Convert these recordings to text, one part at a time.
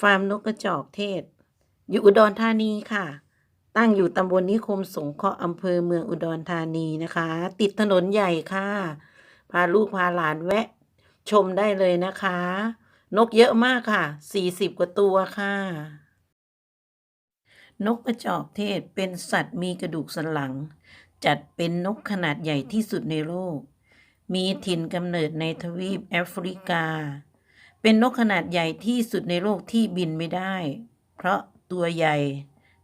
ฟาร์มนกกระจอกเทศ อยู่อุดรธานีค่ะ ตั้งอยู่ตำบลนิคมสงเคราะห์อำเภอเมืองอุดรธานีนะคะ ติดถนนใหญ่ค่ะ พาลูกพาหลานแวะชมได้เลยนะคะ นกเยอะมากค่ะ 40 กว่าตัวค่ะ นกกระจอกเทศเป็นสัตว์มีกระดูกสันหลัง จัดเป็นนกขนาดใหญ่ที่สุดในโลก มีถิ่นกำเนิดในทวีปแอฟริกา เป็นนกขนาดใหญ่ที่สุดในโลกที่บินไม่ได้ เพราะตัวใหญ่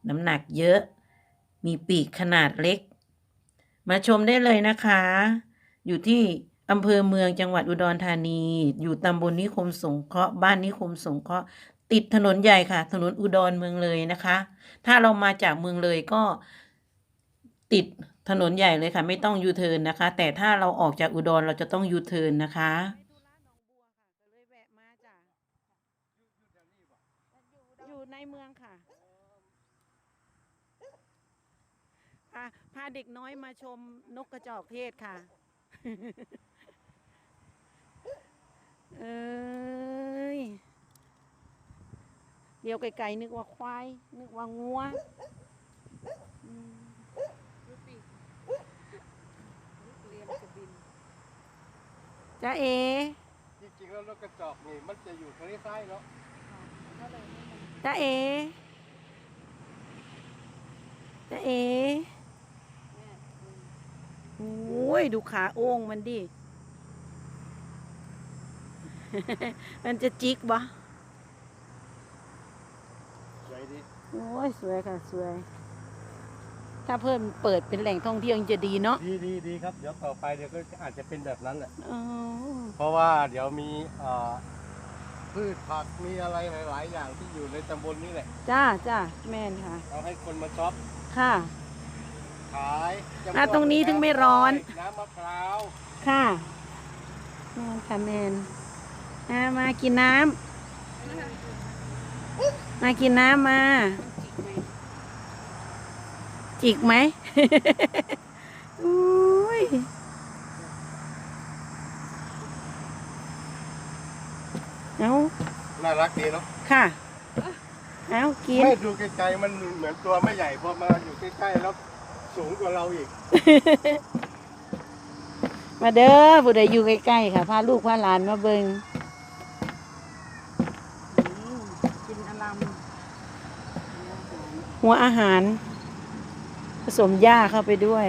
น้ำหนักเยอะ มีปีกขนาดเล็ก มาชมได้เลยนะคะ อยู่ที่อำเภอเมืองจังหวัดอุดรธานี อยู่ตำบลนิคมสงเคราะห์บ้านนิคมสงเคราะห์ติดถนนใหญ่ค่ะ ถนนอุดรเมืองเลยนะคะ ถ้าเรามาจากเมืองเลยก็ติดถนนใหญ่เลยค่ะ ไม่ต้องยูเทิร์นนะคะ แต่ถ้าเราออกจากอุดรเราจะต้องยูเทิร์นนะคะ อยู่ในเมืองค่ะพาพาเด็กน้อยมาชมนกกระจอกเทศค่ะ เอ้ย เดี๋ยวไกลๆนึกว่าควาย นึกว่างัวอืมจ้าเอจริงๆแล้วนกกระจอกนี่มันจะอยู่ทะเลทรายเนาะ จ้าเอจ้าเอโอ้ย ดูขาโอ่งมันดิ มันจะจิกบ่สวยดีโอ้ย สวยค่ะ สวย ถ้าเพิ่มเปิดเป็นแหล่งท่องเที่ยวจะดีเนาะดีดีดีครับ เดี๋ยวต่อไปเดี๋ยวก็อาจจะเป็นแบบนั้นแหละ อ๋อเพราะว่าเดี๋ยวมีเอ่อ พืชผักมีอะไรหลายๆ อย่างที่อยู่ในตำบลนี้แหละ จ้าจ้าแม่นค่ะเอาให้คนมาช็อปค่ะ ขายจำอะตรงนี้ถึงไม่ร้อน น้ำมะพร้าวค่ะแมนค่ะแมนอะมากินน้ำมากินน้ำมา จิกไหม อุ้ย เอาน่ารักดีเนาะค่ะเอากิน ไม่ดูไกลๆมันเหมือนตัวไม่ใหญ่พอมาอยู่ใกล้ๆแล้วสูงกว่าเราอีก มาเด้อผู้ใดอยู่ใกล้ๆค่ะ พาลูกพาหลานมาเบิงกินอลัมหัวอาหาร ผสมหญ้าเข้าไปด้วย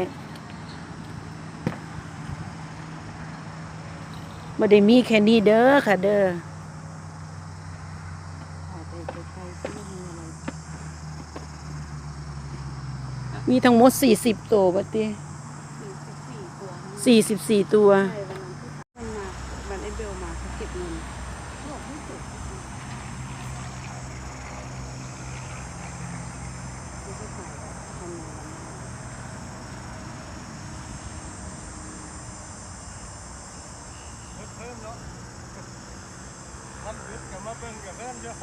บ่ได้มีแค่นี้เด้อค่ะเด้อ ถ่ายไปไกลๆที่มีอะไร มีทั้งหมด40ตัวบัดนี้สี่สิบสี่ตัวนะ44ตัว ใช่วันนั้นที่มันมาวันไอเบลมาเขาเก็บเงินเขาบอกไม่เก็บเขาก็ถ่ายทำงานเพิ่มเนาะท่านยึดกับมาเบิ่งกับเพิ่มเยอะ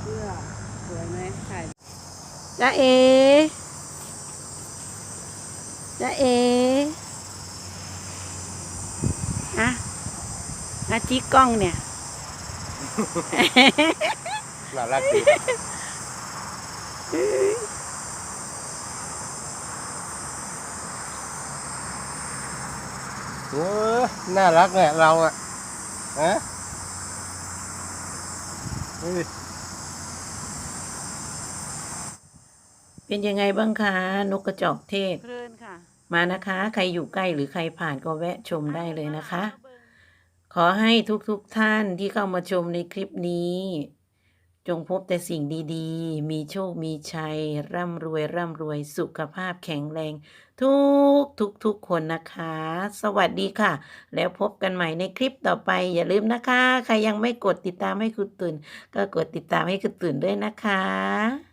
เสื้อส วยไหมถ่ายจ้าเอจ้าเออะอะจิกกล้องเนี่ย น่ารักดีเออน่ารักเนี่ยเราอะฮะ เป็นยังไงบ้างคะ นกกระจอกเทศ เพลินค่ะ มานะคะ ใครอยู่ใกล้หรือใครผ่านก็แวะชมได้เลยนะคะ ขอให้ทุกๆทท่านที่เข้ามาชมในคลิปนี้ จงพบแต่สิ่งดีๆ มีโชคมีชัย ร่ำรวยร่ำรวยสุขภาพแข็งแรง ทุกทุกทุกคนนะคะ สวัสดีค่ะ แล้วพบกันใหม่ในคลิปต่อไป อย่าลืมนะคะ ใครยังไม่กดติดตามให้คุณตื่น ก็กดติดตามให้คุณตื่นด้วยนะคะ